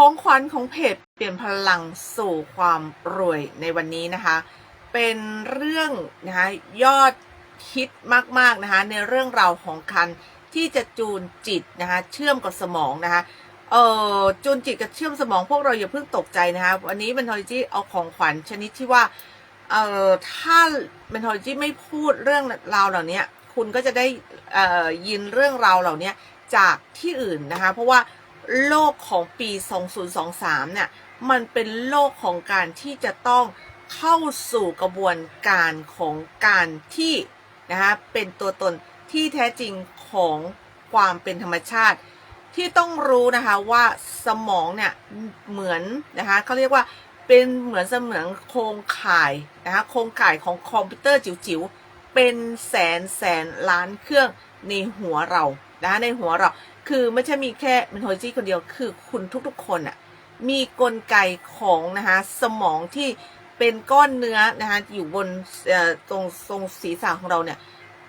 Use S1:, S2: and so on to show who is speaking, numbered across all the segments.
S1: ของขวัญของเพจเปลี่ยนพลังสู่ความรวยในวันนี้นะคะ เป็นเรื่องนะคะยอดฮิตมากๆนะคะในเรื่องราวของคันที่จะจูนจิตนะคะเชื่อมกับสมองนะคะเอ่อจูนจิตกับเชื่อมสมองพวกเราอย่าเพิ่งตกใจนะคะวันนี้ Mentology เอาของขวัญชนิดที่ว่าเอ่อถ้า Mentology ไม่พูดเรื่องราวเหล่านี้คุณก็จะได้เอ่อยินเรื่องราวเหล่านี้จากที่อื่นนะคะเพราะว่า โลกของปี 2023 เนี่ย มันเป็นโลกของการที่จะต้องเข้าสู่กระบวนการของการที่นะคะเป็นตัวตนที่แท้จริงของความเป็นธรรมชาติ ที่ต้องรู้นะคะว่าสมองเนี่ยเหมือนนะคะเขาเรียกว่าเป็นเหมือนเสมือนโครงข่ายนะคะโครงข่ายของคอมพิวเตอร์จิ๋วๆเป็นแสนแสนล้านเครื่องในหัวเรานะคะในหัวเรา คือไม่ใช่มีแค่เมนโทจีคนเดียวคือคุณทุกๆคนอะมีกลไกของนะคะสมองที่เป็นก้อนเนื้อนะคะอยู่บนเอ่อตรงตรงศีรษะของเราเนี่ย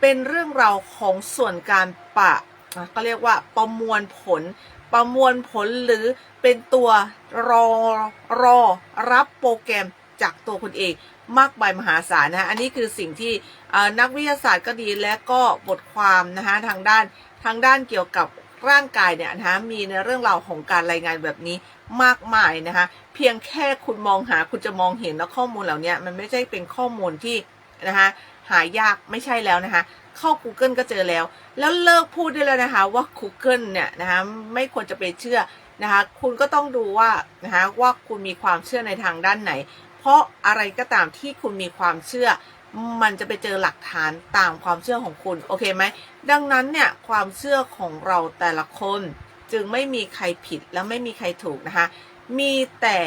S1: เป็นเรื่องราวของส่วนการปะก็เรียกว่าประมวลผล ประมวลผลหรือเป็นตัวรอรอรับโปรแกรมจากตัวคุณเองมากมายมหาศาลนะะอันนี้คือสิ่งที่นักวิทยาศาสตร์ก็ดีและก็บทความนะคะทางด้านทางด้านเกี่ยวกับ ร่างกายเนี่ยนะคะมีในเรื่องราวของการรายงานแบบนี้มากมายนะคะ เพียงแค่คุณมองหาคุณจะมองเห็นแล้วข้อมูลเหล่านี้มันไม่ใช่เป็นข้อมูลที่นะคะหายากไม่ใช่แล้วนะคะ เข้า Google ก็เจอแล้ว แล้วเลิกพูดได้แล้วนะคะว่า Google เนี่ยนะคะไม่ควรจะไปเชื่อนะคะคุณก็ต้องดูว่านะคะว่าคุณมีความเชื่อในทางด้านไหน เพราะอะไรก็ตามที่คุณมีความเชื่อ มันจะไปเจอหลักฐานตามความเชื่อของคุณ โอเคไหม ดังนั้นเนี่ยความเชื่อของเราแต่ละคน จึงไม่มีใครผิดและไม่มีใครถูกนะคะ มีแต่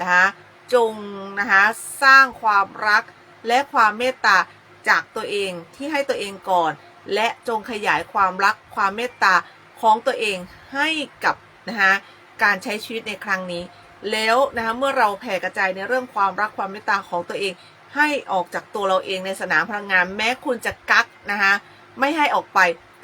S1: นะคะจงนะคะสร้างความรักและความเมตตาจากตัวเองที่ให้ตัวเองก่อน และจงขยายความรักความเมตตาของตัวเองให้กับนะคะการใช้ชีวิตในครั้งนี้ แล้วนะคะเมื่อเราแผ่กระจายในเรื่องความรักความเมตตาของตัวเอง ให้ออกจากตัวเราเองในสนามพลังงาน แม้คุณจะกักนะคะไม่ให้ออกไป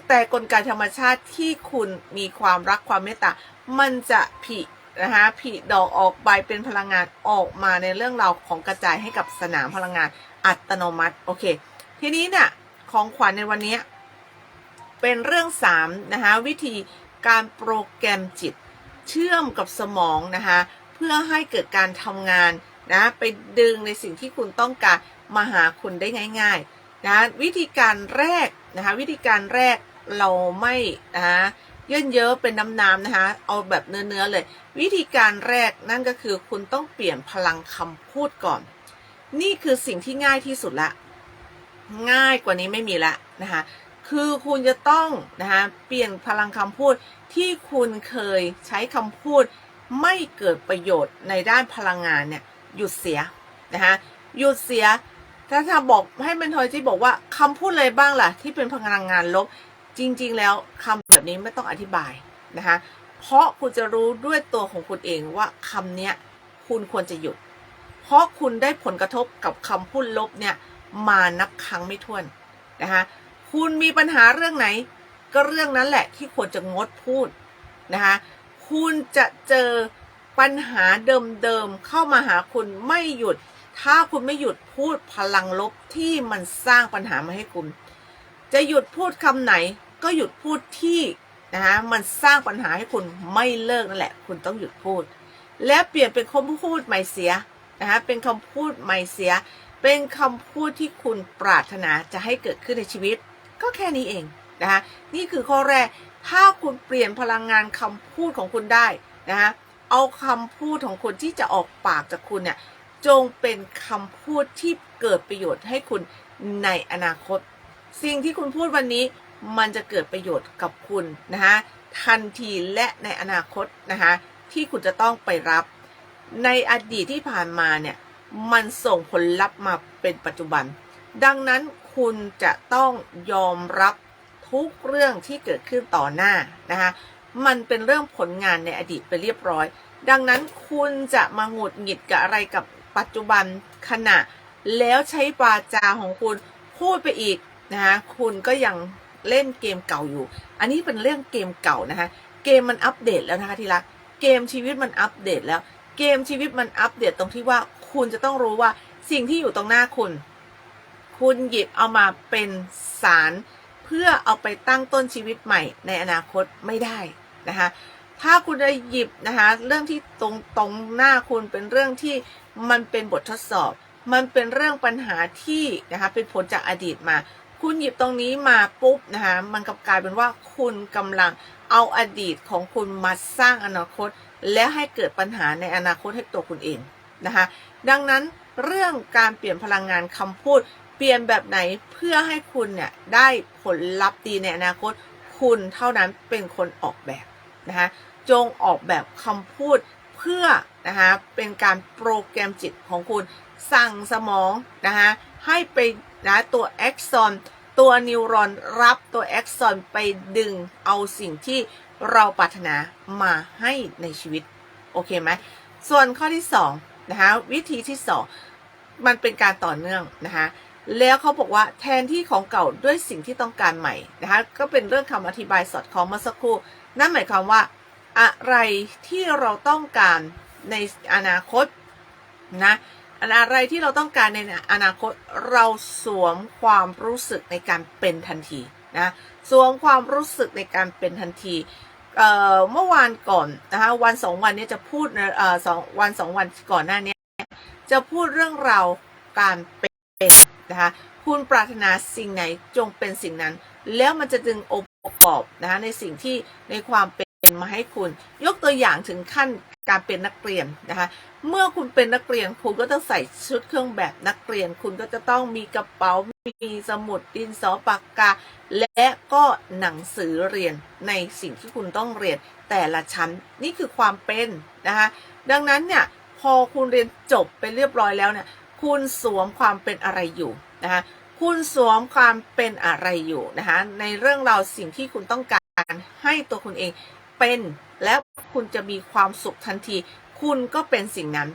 S1: แต่กลไกธรรมชาติที่คุณมีความรักความเมตตา มันจะผลินะคะผลิดอกออกใบเป็นพลังงานออกมาในเรื่องราวของกระจายให้กับสนามพลังงานอัตโนมัติโอเค ทีนี้เนี่ยของขวัญในวันนี้เป็นเรื่อง3นะคะวิธีการโปรแกรมจิตเชื่อมกับสมองนะคะเพื่อให้เกิดการทำงาน นะไปดึงในสิ่งที่คุณต้องการมาหาคุณได้ง่ายๆนะวิธีการแรกนะคะวิธีการแรกเราไม่นะคะเย่นเยอะเป็นน้ำน้ำๆนะคะเอาแบบเนื้อๆเลย วิธีการแรกนั่นก็คือคุณต้องเปลี่ยนพลังคำพูดก่อน นี่คือสิ่งที่ง่ายที่สุดละ ง่ายกว่านี้ไม่มีละนะคะคือคุณจะต้องนะคะเปลี่ยนพลังคำพูดที่คุณเคยใช้คำพูดไม่เกิดประโยชน์ในด้านพลังงานเนี่ย หยุดเสียนะคะหยุดเสียถ้าถ้าบอกให้เป็นทอยที่บอกว่าคำพูดอะไรบ้างล่ะ ที่เป็นพลังงานลบ จริง ๆ แล้วคำแบบนี้ไม่ต้องอธิบายนะคะเพราะคุณจะรู้ด้วยตัวของคุณเองว่าคำเนี้ยคุณควรจะหยุด เพราะคุณได้ผลกระทบกับคำพูดลบเนี่ยมานับครั้งไม่ถ้วนนะคะคุณมีปัญหาเรื่องไหน ก็เรื่องนั้นแหละที่ควรจะงดพูดนะคะคุณจะเจอ ปัญหาเดิมๆเข้ามาหาคุณไม่หยุด ถ้าคุณไม่หยุดพูดพลังลบที่มันสร้างปัญหามาให้คุณ จะหยุดพูดคำไหน ก็หยุดพูดที่นะคะมันสร้างปัญหาให้คุณไม่เลิกนั่นแหละ คุณต้องหยุดพูด และเปลี่ยนเป็นคำพูดใหม่เสียนะคะเป็นคำพูดใหม่เสีย เป็นคำพูดที่คุณปรารถนาจะให้เกิดขึ้นในชีวิต ก็แค่นี้เองนะคะนี่คือข้อแรก ถ้าคุณเปลี่ยนพลังงานคำพูดของคุณได้นะคะ เอาคำพูดของคุณที่จะออกปากจากคุณเนี่ย จงเป็นคำพูดที่เกิดประโยชน์ให้คุณในอนาคต สิ่งที่คุณพูดวันนี้มันจะเกิดประโยชน์กับคุณนะคะทันทีและในอนาคตนะคะที่คุณจะต้องไปรับ ในอดีตที่ผ่านมาเนี่ยมันส่งผลลัพธ์มาเป็นปัจจุบัน ดังนั้นคุณจะต้องยอมรับทุกเรื่องที่เกิดขึ้นต่อหน้านะคะ มันเป็นเรื่องผลงานในอดีตไปเรียบร้อย ดังนั้นคุณจะมาหงุดหงิดกับอะไรกับปัจจุบันขณะ แล้วใช้วาจาของคุณพูดไปอีกนะคะคุณก็ยังเล่นเกมเก่าอยู่ อันนี้เป็นเรื่องเกมเก่านะคะเกมมันอัปเดตแล้วนะคะที่รักเกมชีวิตมันอัปเดตแล้ว เกมชีวิตมันอัปเดตตรงที่ว่าคุณจะต้องรู้ว่าสิ่งที่อยู่ตรงหน้าคุณ คุณหยิบเอามาเป็นสาร เพื่อเอาไปตั้งต้นชีวิตใหม่ในอนาคตไม่ได้ นะคะถ้าคุณได้หยิบนะคะเรื่องที่ตรงตรงหน้าคุณเป็นเรื่องที่มันเป็นบททดสอบ มันเป็นเรื่องปัญหาที่นะคะเป็นผลจากอดีตมา คุณหยิบตรงนี้มาปุ๊บนะคะมันกลับกลายเป็นว่าคุณกำลังเอาอดีตของคุณมาสร้างอนาคต และให้เกิดปัญหาในอนาคตให้ตัวคุณเองนะคะดังนั้นเรื่องการเปลี่ยนพลังงานคำพูด เปลี่ยนแบบไหนเพื่อให้คุณเนี่ยได้ผลลัพธ์ดีในอนาคต คุณเท่านั้นเป็นคนออกแบบ นะคะจงออกแบบคำพูดเพื่อนะคะเป็นการโปรแกรมจิตของคุณสั่งสมองนะคะให้ไปนะตัวแอ็กซอนตัวนิวรอนรับตัวแอ็กซอนไปดึงเอาสิ่งที่เราปรารถนามาให้ในชีวิต โอเคไหมส่วนข้อที่2นะคะวิธีที่ 2 มันเป็นการต่อเนื่องนะคะแล้วเขาบอกว่าแทนที่ของเก่าด้วยสิ่งที่ต้องการใหม่นะคะก็เป็นเรื่องคำอธิบายสอดคล้องเมื่อสักครู่ นั่นหมายความว่า อะไรที่เราต้องการในอนาคตนะอะไรที่เราต้องการในอนาคตเราสวมความรู้สึกในการเป็นทันทีนะสวมความรู้สึกในการเป็นทันทีเเมื่อวานก่อนนะคะวันสองวันนี้จะพูดนะสองวันสองวันก่อนหน้านี้จะพูดเรื่องราวการเป็นนะคะคุณปรารถนาสิ่งไหนจงเป็นสิ่งนั้น แล้วมันจะดึงอ ประกอบนะคะในสิ่งที่ในความเป็นมาให้คุณ ยกตัวอย่างถึงขั้นการเป็นนักเรียนนะคะเมื่อคุณเป็นนักเรียนคุณก็ต้องใส่ชุดเครื่องแบบนักเรียน คุณก็จะต้องมีกระเป๋ามีสมุดดินสอปากกา และก็หนังสือเรียนในสิ่งที่คุณต้องเรียนแต่ละชั้นนี่คือความเป็นนะคะดังนั้นเนี่ยพอคุณเรียนจบไปเรียบร้อยแล้วเนี่ยคุณสวมความเป็นอะไรอยู่นะคะ คุณสวมความเป็นอะไรอยู่นะคะในเรื่องราวสิ่งที่คุณต้องการให้ตัวคุณเองเป็นแล้วคุณจะมีความสุขทันที คุณก็เป็นสิ่งนั้น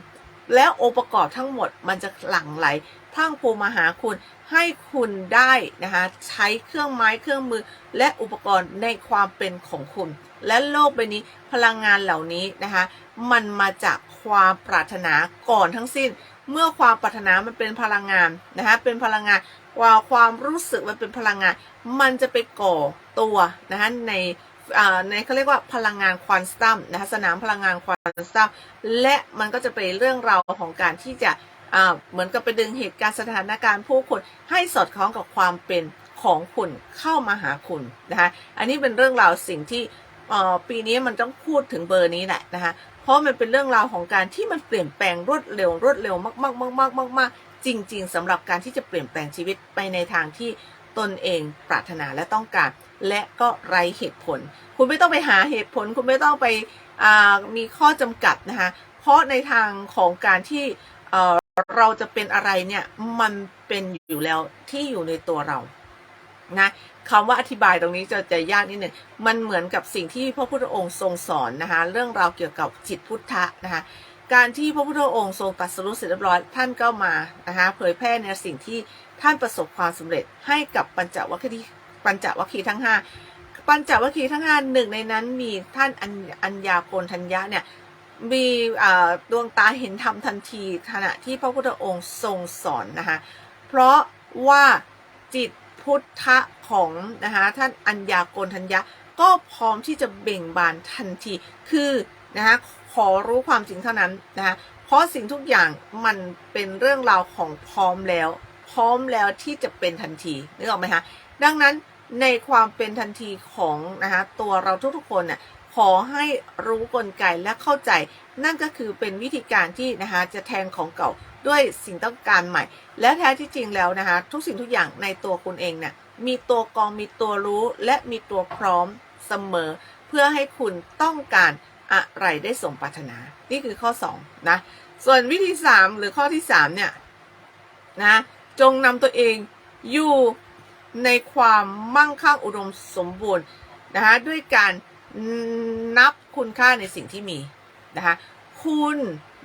S1: แล้วองค์ประกอบทั้งหมดมันจะหลั่งไหลพรั่งพรูมาหาคุณให้คุณได้นะคะใช้เครื่องไม้เครื่องมือ และอุปกรณ์ในความเป็นของคุณ และโลกใบนี้พลังงานเหล่านี้นะคะมันมาจากความปรารถนาก่อนทั้งสิ้น เมื่อความปรารถนามันเป็นพลังงานนะคะเป็นพลังงาน ว่าความรู้สึกมันเป็นพลังงาน มันจะไปก่อตัวนะคะในในเขาเรียกว่าพลังงานควอนตัมนะคะสนามพลังงานควอนตัมและมันก็จะเป็นเรื่องราวของการที่จะเหมือนกับไปดึงเหตุการณ์สถานการณ์ผู้คนให้สอดคล้องกับความเป็นของคุณเข้ามาหาคุณนะคะอันนี้เป็นเรื่องราวสิ่งที่ปีนี้มันต้องพูดถึงเบอร์นี้แหละนะคะเพราะมันเป็นเรื่องราวของการที่มันเปลี่ยนแปลงรวดเร็วรวดเร็วมากมากมากมากมากมาก จริง ๆสำหรับการที่จะเปลี่ยนแปลงชีวิตไปในทางที่ตนเองปรารถนาและต้องการ และก็ไรเหตุผล คุณไม่ต้องไปหาเหตุผล คุณไม่ต้องไปมีข้อจำกัดนะคะเพราะในทางของการที่เราจะเป็นอะไรเนี่ยมันเป็นอยู่แล้วที่อยู่ในตัวเรานะ คำว่าอธิบายตรงนี้จะจะยากนิดหนึ่งมันเหมือนกับสิ่งที่พระพุทธองค์ทรงสอนนะคะเรื่องราวเกี่ยวกับจิตพุทธะนะคะการที่พระพุทธองค์ทรงตรัสรู้เสร็จเรียบร้อยท่านก็มานะคะเผยแพร่ในสิ่งที่ท่านประสบความสำเร็จให้กับปัญจวัคคีย์ปัญจวัคคีย์ทั้ง 5 ปัญจวัคคีย์ทั้ง5หนึ่งในนั้นมีท่านอัญญาโกนทัญญะเนี่ยมีดวงตาเห็นธรรมทันทีขณะที่พระพุทธองค์ทรงสอนนะคะเพราะว่าจิต พุทธะของนะคะท่านอัญญาโกนทัญญะก็พร้อมที่จะเบ่งบานทันที คือนะคะขอรู้ความจริงเท่านั้นนะคะเพราะสิ่งทุกอย่างมันเป็นเรื่องราวของพร้อมแล้ว พร้อมแล้วที่จะเป็นทันทีนึกออกไหมคะดังนั้นในความเป็นทันทีของนะคะตัวเราทุกๆคนน่ะขอให้รู้กลไกและเข้าใจ นั่นก็คือเป็นวิธีการที่นะคะจะแทนของเก่า ด้วยสิ่งต้องการใหม่ และแท้ที่จริงแล้วนะคะ ทุกสิ่งทุกอย่างในตัวคุณเองเนี่ยมีตัวกองมีตัวรู้และมีตัวพร้อมเสมอ เพื่อให้คุณต้องการอะไรได้สมปรารถนา นี่คือข้อ2นะส่วนวิธี 3 หรือข้อที่ 3 เนี่ยนะจงนำตัวเองอยู่ในความมั่งคั่งอุดมสมบูรณ์นะคะด้วยการนับคุณค่าในสิ่งที่มีนะคะ คุณ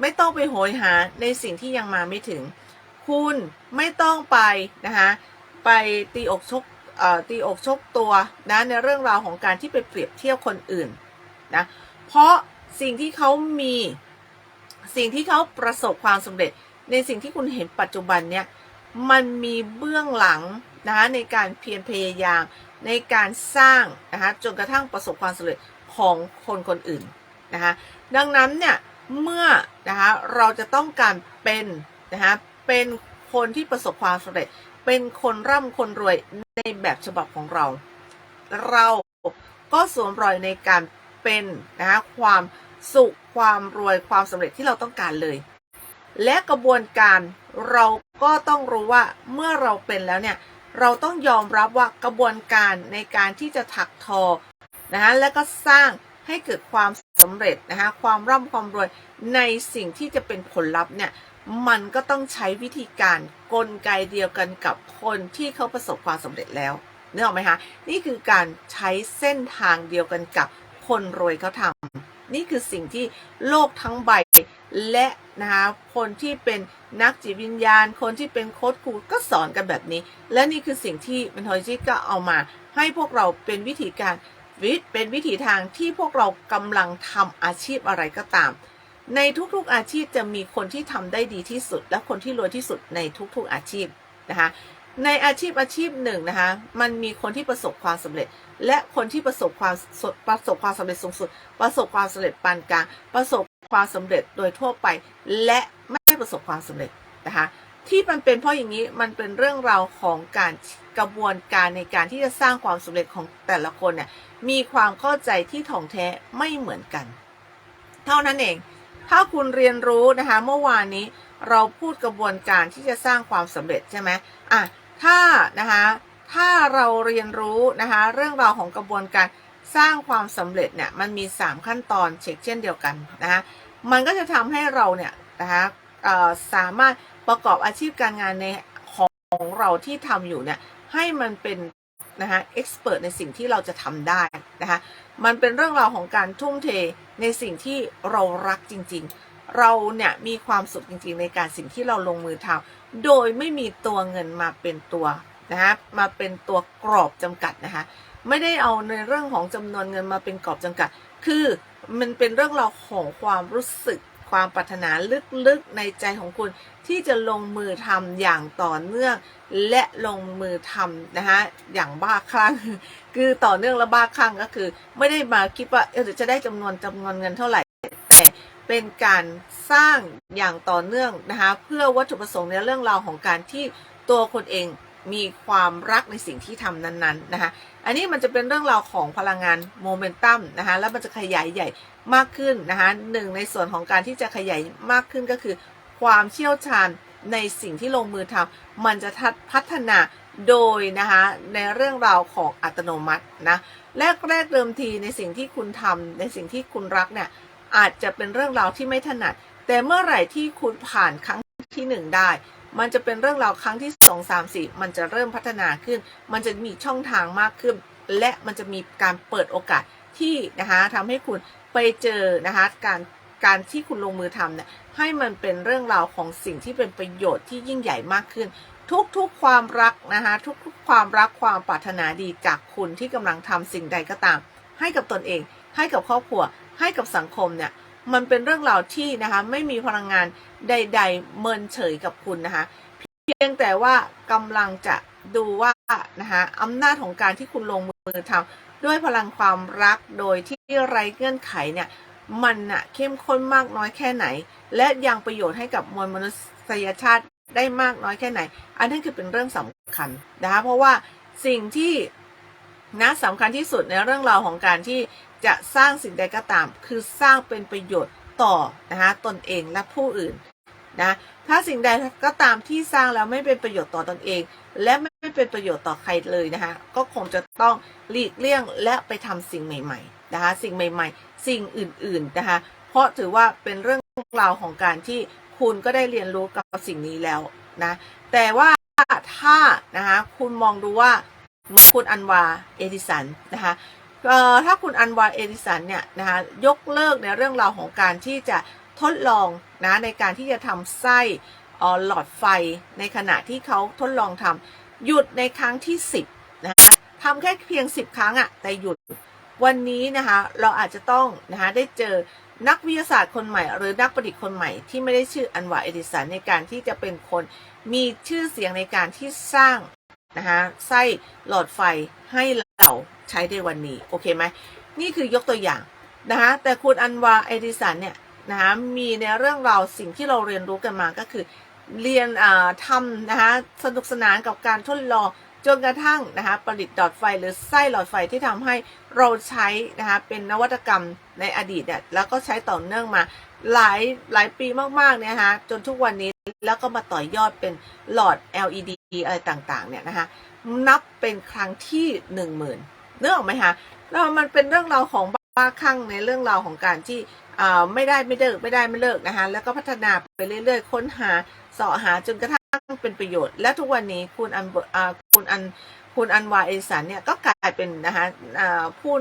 S1: ไม่ต้องไปโหยหาในสิ่งที่ยังมาไม่ถึง คุณไม่ต้องไปนะคะไปตีอกชกตีอกชกตัวนะในเรื่องราวของการที่ไปเปรียบเทียบคนอื่นนะเพราะสิ่งที่เขามีสิ่งที่เขาประสบความสำเร็จ ในสิ่งที่คุณเห็นปัจจุบันเนี่ยมันมีเบื้องหลังนะคะในการเพียรพยายามในการสร้างนะคะจนกระทั่งประสบความสำเร็จของคนคนอื่นนะคะดังนั้นเนี่ย เมื่อนะคะเราจะต้องการเป็นนะคะเป็นคนที่ประสบความสำเร็จ เป็นคนร่ำคนรวยในแบบฉบับของเรา เราก็สวมรอยในการเป็นนะคะความสุขความรวยความสำเร็จที่เราต้องการเลย และกระบวนการเราก็ต้องรู้ว่าเมื่อเราเป็นแล้วเนี่ยเราต้องยอมรับว่ากระบวนการในการที่จะถักทอนะคะและก็สร้างให้เกิดความ สำเร็จนะคะความร่ำความรวยในสิ่งที่จะเป็นผลลัพธ์เนี่ยมันก็ต้องใช้วิธีการกลไกเดียวกันกับคนที่เขาประสบความสำเร็จแล้วนึกออกไหมคะนี่คือการใช้เส้นทางเดียวกันกับคนรวยเขาทำนี่คือสิ่งที่โลกทั้งใบและนะคะคนที่เป็นนักจิตวิญญาณ คนที่เป็นโค้ชครูก็สอนกันแบบนี้ และนี่คือสิ่งที่เมนทอจิก็เอามาให้พวกเราเป็นวิธีการ วิเป็นวิถีทางที่พวกเรากำลังทำอาชีพอะไรก็ตาม ในทุกๆอาชีพจะมีคนที่ทำได้ดีที่สุด และคนที่รวยที่สุดในทุกๆอาชีพนะคะในอาชีพอาชีพหนึ่งนะคะ มันมีคนที่ประสบความสำเร็จ และคนที่ประสบความประสบความสำเร็จสูงสุด ประสบความสำเร็จปานกลาง ประสบความสำเร็จโดยทั่วไป และไม่ประสบความสำเร็จนะคะ ที่มันเป็นเพราะอย่างนี้มันเป็นเรื่องราวของการกระบวนการในการที่จะสร้างความสำเร็จของแต่ละคนเนี่ย มีความเข้าใจที่ถ่องแท้ไม่เหมือนกัน เท่านั้นเอง ถ้าคุณเรียนรู้นะคะเมื่อวานนี้เราพูดกระบวนการที่จะสร้างความสำเร็จใช่ไหมอะถ้านะคะถ้าเราเรียนรู้นะคะเรื่องราวของกระบวนการสร้างความสำเร็จเนี่ยมันมี 3 ขั้นตอนเช็คเช่นเดียวกันนะคะมันก็จะทำให้เราเนี่ยนะคะสามารถประกอบอาชีพการงานในของของเราที่ทำอยู่เนี่ยให้มันเป็น นะคะเอ็กซ์เพรสในสิ่งที่เราจะทำได้นะคะมันเป็นเรื่องราวของการทุ่มเทในสิ่งที่เรารักจริง ๆ เราเนี่ยมีความสุขจริง ๆ ในการสิ่งที่เราลงมือทำโดยไม่มีตัวเงินมาเป็นตัวนะคะมาเป็นตัวกรอบจำกัดนะคะไม่ได้เอาในเรื่องของจำนวนเงินมาเป็นกรอบจำกัด คือมันเป็นเรื่องราวของความรู้สึกความปรารถนาลึกๆในใจของคุณ ที่จะลงมือทำอย่างต่อเนื่องและลงมือทำนะคะอย่างบ้าคลั่งคือต่อเนื่องและบ้าคลั่งก็คือ ไม่ได้มาคิดว่าเออจะได้จำนวนจำนวนเงินเท่าไหร่ แต่เป็นการสร้างอย่างต่อเนื่องนะคะเพื่อวัตถุประสงค์ในเรื่องราวของการที่ตัวคนเองมีความรักในสิ่งที่ทำนั้นๆนะคะอันนี้มันจะเป็นเรื่องราวของพลังงานโมเมนตัมนะคะแล้วมันจะขยายใหญ่มากขึ้นนะคะหนึ่งในส่วนของการที่จะขยายมากขึ้นก็คือ ความเชี่ยวชาญในสิ่งที่ลงมือทำมันจะพัฒนาโดยนะคะในเรื่องราวของอัตโนมัตินะแรกแรกเดิมทีในสิ่งที่คุณทำในสิ่งที่คุณรักเนี่ยอาจจะเป็นเรื่องราวที่ไม่ถนัด แต่เมื่อไหร่ที่คุณผ่านครั้งที่หนึ่งได้ มันจะเป็นเรื่องราวครั้งที่สองสามสี่มันจะเริ่มพัฒนาขึ้น มันจะมีช่องทางมากขึ้น และมันจะมีการเปิดโอกาสที่นะคะทำให้คุณไปเจอนะคะการ การที่คุณลงมือทำเนี่ยให้มันเป็นเรื่องราวของสิ่งที่เป็นประโยชน์ที่ยิ่งใหญ่มากขึ้น ทุกๆความรักนะคะทุกๆความรักความปรารถนาดีจากคุณที่กำลังทำสิ่งใดก็ตาม ให้กับตนเอง ให้กับครอบครัว ให้กับสังคมเนี่ยมันเป็นเรื่องราวที่นะคะไม่มีพลังงานใด ๆ เมินเฉยกับคุณนะคะเพียงแต่ว่ากำลังจะดูว่านะคะอำนาจของการที่คุณลงมือทำด้วยพลังความรักโดยที่ไร้เงื่อนไขเนี่ย มันอะเข้มข้นมากน้อยแค่ไหน และยังประโยชน์ให้กับมวลมนุษยชาติได้มากน้อยแค่ไหน อันนี้นคือเป็นเรื่องสำคัญนะคะเพราะว่าสิ่งที่นะสำคัญที่สุดในเรื่องราวของการที่จะสร้างสิ่งใดก็ตาม คือสร้างเป็นประโยชน์ต่อนะคะตนเองและผู้อื่นนะถ้าสิ่งใดก็ตามที่สร้างแล้วไม่เป็นประโยชน์ต่อตนเอง และไม่เป็นประโยชน์ต่อใครเลยนะคะก็คงจะต้องหลีกเลี่ยงและไปทำสิ่งใหม่ๆนะคะสิ่งใหม่ ๆ สิ่งอื่นๆนะคะ เพราะถือว่าเป็นเรื่องราวของการที่คุณก็ได้เรียนรู้กับสิ่งนี้แล้วนะ แต่ว่าถ้านะคะคุณมองดูว่าเมือคุณอันวาเอดิสันนะคะถ้าคุณอันวาเอดิสันเนี่ยนะคะยกเลิกในเรื่องราวของการที่จะทดลองนะในการที่จะทำไส้หลอดไฟในขณะที่เขาทดลองทำหยุดในครั้งที่ 10นะคะทำแค่เพียง 10 ครั้งอะแต่หยุด วันนี้นะคะเราอาจจะต้องนะคะได้เจอนักวิทยาศาสตร์คนใหม่ หรือนักประดิษฐ์คนใหม่ที่ไม่ได้ชื่ออันวาเอดิสันในการที่จะเป็นคนมีชื่อเสียงในการที่สร้างนะคะไส้หลอดไฟให้เราใช้ในวันนี้ โอเคไหมนี่คือยกตัวอย่างนะคะแต่คุณอันวาเอดิสันเนี่ยนะคะมีในเรื่องราวสิ่งที่เราเรียนรู้กันมาก็คือ เรียนทำนะคะสนุกสนานกับการทดลอง จนกระทั่งนะคะประดิษฐ์หลอดไฟหรือไส้หลอดไฟที่ทำให้เราใช้นะคะเป็นนวัตกรรมในอดีตเนี่ยแล้วก็ใช้ต่อเนื่องมาหลายหลายปีมากๆเนี่ยนะจนทุกวันนี้แล้วก็มาต่อยอดเป็นหลอด LED อะไรต่างๆเนี่ยนะคะนับเป็นครั้งที่หนึ่งหมื่นเนื้อออกไหมคะแล้วมันเป็นเรื่องราวของบ้าคลั่งในเรื่องราวของการที่อ่าไม่ได้ไม่เลิกไม่ได้ไม่เลิกนะคะแล้วก็พัฒนาไปเรื่อยๆ ค้นหาเสาะหาจนกระทั่งเป็นประโยชน์ และทุกวันนี้คุณอันอ่า คุณอันคุณอันวาเอสันเนี่ยก็กลายเป็นนะคะผู้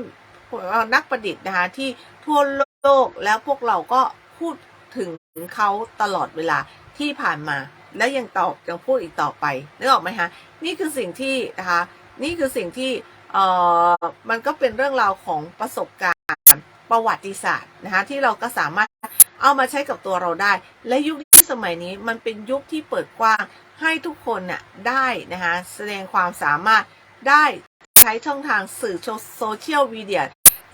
S1: นักประดิษฐ์นะคะที่ทั่วโลกแล้วพวกเราก็พูดถึงเขาตลอดเวลาที่ผ่านมา และยังตอบยังพูดอีกต่อไปนึกออกไหมคะนี่คือสิ่งที่นะคะนี่คือสิ่งที่เอ่อมันก็เป็นเรื่องราวของประสบการณ์ประวัติศาสตร์นะคะที่เราก็สามารถเอามาใช้กับตัวเราได้ และยุค สมัยนี้มันเป็นยุคที่เปิดกว้างให้ทุกคนน่ะได้นะคะแสดงความสามารถได้ใช้ช่องทางสื่อโซเชียลมีเดีย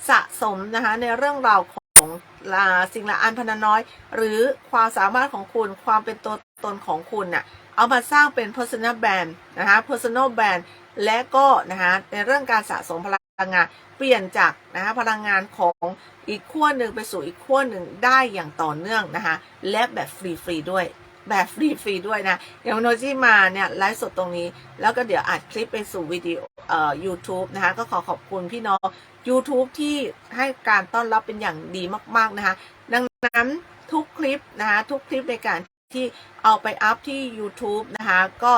S1: สะสมนะคะในเรื่องราวของอ่าสิ่งละอันพันน้อย หรือความสามารถของคุณความเป็นตัวตนของคุณน่ะเอามาสร้างเป็น personal brand นะคะ personal brand และก็นะคะในเรื่องการสะสมพลัง งานเปลี่ยนจากนะคะพลังงานของอีกขั้วหนึ่งไปสู่อีกขั้วหนึ่งได้อย่างต่อเนื่องนะคะและแบบฟรีๆด้วยแบบฟรีๆด้วยนะอย่างโนจิมาเนี่ยไลฟ์สดตรงนี้ แล้วก็เดี๋ยวอัดคลิปไปสู่วิดีโอเอ่อ YouTube นะคะก็ขอขอบคุณพี่น้อง YouTube ที่ให้การต้อนรับเป็นอย่างดีมาก ๆ นะคะ ดังนั้นทุกคลิปนะคะทุกคลิปในการที่เอาไปอัพที่ YouTube นะคะก็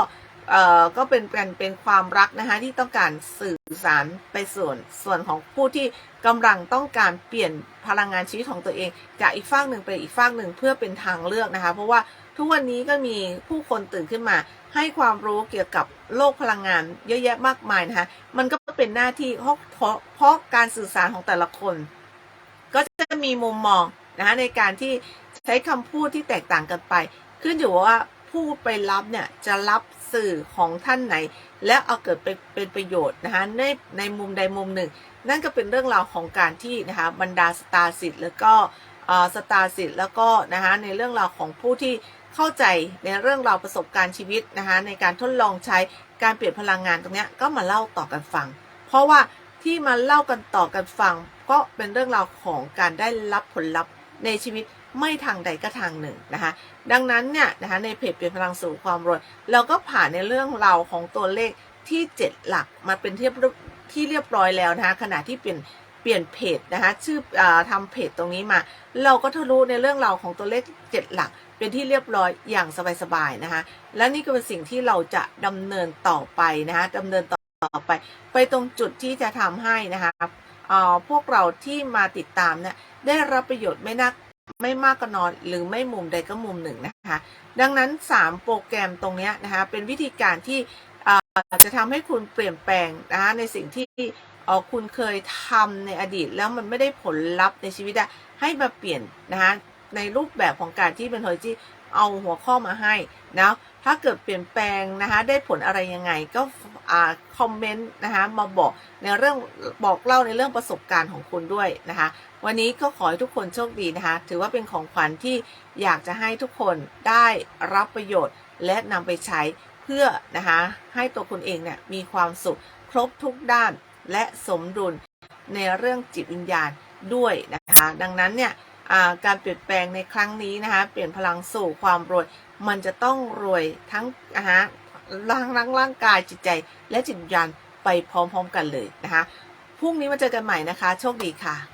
S1: เอ่อก็เป็นเป็นเป็นความรักนะคะที่ต้องการสื่อสารไปส่วนส่วนของผู้ที่กำลังต้องการเปลี่ยนพลังงานชีวิตของตัวเอง จากอีกฝั่งหนึ่งไปอีกฝั่งหนึ่งเพื่อเป็นทางเลือกนะคะ เพราะว่าทุกวันนี้ก็มีผู้คนตื่นขึ้นมา ให้ความรู้เกี่ยวกับโลกพลังงานเยอะแยะมากมายนะคะมันก็เป็นหน้าที่เพราะเพราะเพราะการสื่อสารของแต่ละคน ก็จะมีมุมมองนะคะในการที่ใช้คำพูดที่แตกต่างกันไป ขึ้นอยู่ว่าผู้ไปรับเนี่ยจะรับ สื่อของท่านไหน และเอาเกิดเป็นเป็นประโยชน์นะคะในในมุมใดมุมหนึ่ง นั่นก็เป็นเรื่องราวของการที่นะคะบรรดาสตาร์สิทธิ์แล้วก็สตาร์สิทธิ์แล้วก็นะคะในเรื่องราวของผู้ที่เข้าใจในเรื่องราวประสบการณ์ชีวิตนะคะในการทดลองใช้การเปลี่ยนพลังงานตรงนี้ก็มาเล่าต่อกันฟัง เพราะว่าที่มาเล่ากันต่อกันฟัง ก็เป็นเรื่องราวของการได้รับผลลัพธ์ในชีวิต ไม่ทางใดก็ทางหนึ่งนะคะ ดังนั้นเนี่ยนะคะในเพจเปลี่ยนพลังสู่ความรวยเราก็ผ่านในเรื่องราวของตัวเลขที่ 7 หลักมาเป็นที่ที่เรียบร้อยแล้วนะคะขณะที่เปลี่ยนเปลี่ยนเพจนะคะชื่ออทำเพจตรงนี้มา เราก็ทะลุในเรื่องราวของตัวเลข 7 หลัก เป็นที่เรียบร้อยอย่างสบายๆนะคะ และนี่ก็เป็นสิ่งที่เราจะดำเนินต่อไปนะคะดำเนินต่อไป ไปตรงจุดที่จะทำให้นะคะพวกเราที่มาติดตามเนี่ยได้รับประโยชน์ไม่นัก ไม่มากก็นอนหรือไม่มุมใดก็มุมหนึ่งนะคะ ดังนั้น 3 โปรแกรมตรงนี้นะคะเป็นวิธีการที่จะทำให้คุณเปลี่ยนแปลงนะคะในสิ่งที่คุณเคยทำในอดีต แล้วมันไม่ได้ผลลัพธ์ในชีวิตอะให้มาเปลี่ยนนะคะในรูปแบบของการที่เป็นโฮจิเอาหัวข้อมาให้นะถ้าเกิดเปลี่ยนแปลงนะคะได้ผลอะไรยังไงก็ คอมเมนต์นะคะมาบอกในเรื่องบอกเล่าในเรื่องประสบการณ์ของคุณด้วยนะคะ วันนี้ก็ขอให้ทุกคนโชคดีนะคะ ถือว่าเป็นของขวัญที่อยากจะให้ทุกคนได้รับประโยชน์ และนำไปใช้เพื่อนะคะให้ตัวคุณเองเนี่ยมีความสุขครบทุกด้านและสมดุลในเรื่องจิตวิญญาณด้วยนะคะ ดังนั้นเนี่ยการเปลี่ยนแปลงในครั้งนี้นะคะ เปลี่ยนพลังสู่ความรวย มันจะต้องรวยทั้งนะฮะร่างร่างร่างกายจิตใจ และจิตวิญญาณไปพร้อมๆกันเลยนะคะพรุ่งนี้มาเจอกันใหม่นะคะ โชคดีค่ะ